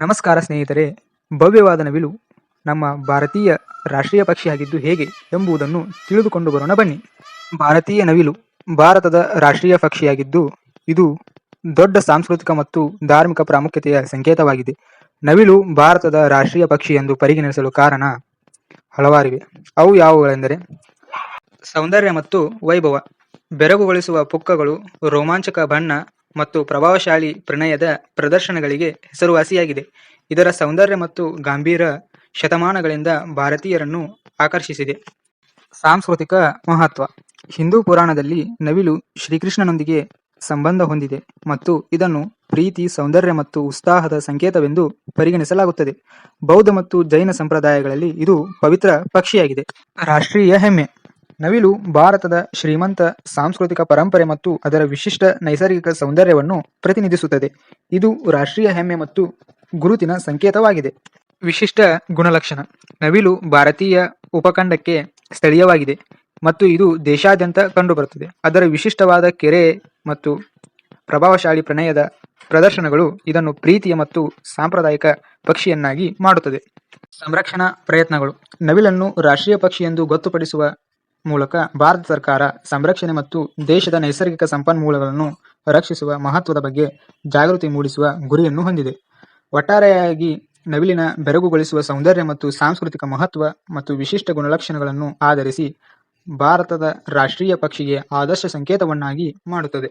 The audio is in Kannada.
ನಮಸ್ಕಾರ ಸ್ನೇಹಿತರೆ, ಭವ್ಯವಾದ ನವಿಲು ನಮ್ಮ ಭಾರತೀಯ ರಾಷ್ಟ್ರೀಯ ಪಕ್ಷಿಯಾಗಿದ್ದು ಹೇಗೆ ಎಂಬುದನ್ನು ತಿಳಿದುಕೊಂಡು ಬರೋಣ ಬನ್ನಿ. ಭಾರತೀಯ ನವಿಲು ಭಾರತದ ರಾಷ್ಟ್ರೀಯ ಪಕ್ಷಿಯಾಗಿದ್ದು ಇದು ದೊಡ್ಡ ಸಾಂಸ್ಕೃತಿಕ ಮತ್ತು ಧಾರ್ಮಿಕ ಪ್ರಾಮುಖ್ಯತೆಯ ಸಂಕೇತವಾಗಿದೆ. ನವಿಲು ಭಾರತದ ರಾಷ್ಟ್ರೀಯ ಪಕ್ಷಿ ಎಂದು ಪರಿಗಣಿಸಲು ಕಾರಣ ಹಲವಾರಿವೆ. ಅವು ಯಾವುಗಳೆಂದರೆ ಸೌಂದರ್ಯ ಮತ್ತು ವೈಭವ, ಬೆರಗುಗೊಳಿಸುವ ಪುಕ್ಕಗಳು, ರೋಮಾಂಚಕ ಬಣ್ಣ ಮತ್ತು ಪ್ರಭಾವಶಾಲಿ ಪ್ರಣಯದ ಪ್ರದರ್ಶನಗಳಿಗೆ ಹೆಸರುವಾಸಿಯಾಗಿದೆ. ಇದರ ಸೌಂದರ್ಯ ಮತ್ತು ಗಾಂಭೀರ ಶತಮಾನಗಳಿಂದ ಭಾರತೀಯರನ್ನು ಆಕರ್ಷಿಸಿದೆ. ಸಾಂಸ್ಕೃತಿಕ ಮಹತ್ವ. ಹಿಂದೂ ಪುರಾಣದಲ್ಲಿ ನವಿಲು ಶ್ರೀಕೃಷ್ಣನೊಂದಿಗೆ ಸಂಬಂಧ ಹೊಂದಿದೆ ಮತ್ತು ಇದನ್ನು ಪ್ರೀತಿ, ಸೌಂದರ್ಯ ಮತ್ತು ಉತ್ಸಾಹದ ಸಂಕೇತವೆಂದು ಪರಿಗಣಿಸಲಾಗುತ್ತದೆ. ಬೌದ್ಧ ಮತ್ತು ಜೈನ ಸಂಪ್ರದಾಯಗಳಲ್ಲಿ ಇದು ಪವಿತ್ರ ಪಕ್ಷಿಯಾಗಿದೆ. ರಾಷ್ಟ್ರೀಯ ಹೆಮ್ಮೆ. ನವಿಲು ಭಾರತದ ಶ್ರೀಮಂತ ಸಾಂಸ್ಕೃತಿಕ ಪರಂಪರೆ ಮತ್ತು ಅದರ ವಿಶಿಷ್ಟ ನೈಸರ್ಗಿಕ ಸೌಂದರ್ಯವನ್ನು ಪ್ರತಿನಿಧಿಸುತ್ತದೆ. ಇದು ರಾಷ್ಟ್ರೀಯ ಹೆಮ್ಮೆ ಮತ್ತು ಗುರುತಿನ ಸಂಕೇತವಾಗಿದೆ. ವಿಶಿಷ್ಟ ಗುಣಲಕ್ಷಣ. ನವಿಲು ಭಾರತೀಯ ಉಪಖಂಡಕ್ಕೆ ಸ್ಥಳೀಯವಾಗಿದೆ ಮತ್ತು ಇದು ದೇಶಾದ್ಯಂತ ಕಂಡುಬರುತ್ತದೆ. ಅದರ ವಿಶಿಷ್ಟವಾದ ಕೆರೆ ಮತ್ತು ಪ್ರಭಾವಶಾಲಿ ಪ್ರಣಯದ ಪ್ರದರ್ಶನಗಳು ಇದನ್ನು ಪ್ರೀತಿಯ ಮತ್ತು ಸಾಂಪ್ರದಾಯಿಕ ಪಕ್ಷಿಯನ್ನಾಗಿ ಮಾಡುತ್ತದೆ. ಸಂರಕ್ಷಣಾ ಪ್ರಯತ್ನಗಳು. ನವಿಲನ್ನು ರಾಷ್ಟ್ರೀಯ ಪಕ್ಷಿ ಎಂದು ಗೊತ್ತುಪಡಿಸುವ ಮೂಲಕ ಭಾರತ ಸರ್ಕಾರ ಸಂರಕ್ಷಣೆ ಮತ್ತು ದೇಶದ ನೈಸರ್ಗಿಕ ಸಂಪನ್ಮೂಲಗಳನ್ನು ರಕ್ಷಿಸುವ ಮಹತ್ವದ ಬಗ್ಗೆ ಜಾಗೃತಿ ಮೂಡಿಸುವ ಗುರಿಯನ್ನು ಹೊಂದಿದೆ. ಒಟ್ಟಾರೆಯಾಗಿ ನವಿಲಿನ ಬೆರಗುಗೊಳಿಸುವ ಸೌಂದರ್ಯ ಮತ್ತು ಸಾಂಸ್ಕೃತಿಕ ಮಹತ್ವ ಮತ್ತು ವಿಶಿಷ್ಟ ಗುಣಲಕ್ಷಣಗಳನ್ನು ಆಧರಿಸಿ ಭಾರತದ ರಾಷ್ಟ್ರೀಯ ಪಕ್ಷಿಗೆ ಆದರ್ಶ ಸಂಕೇತವನ್ನಾಗಿ ಮಾಡುತ್ತದೆ.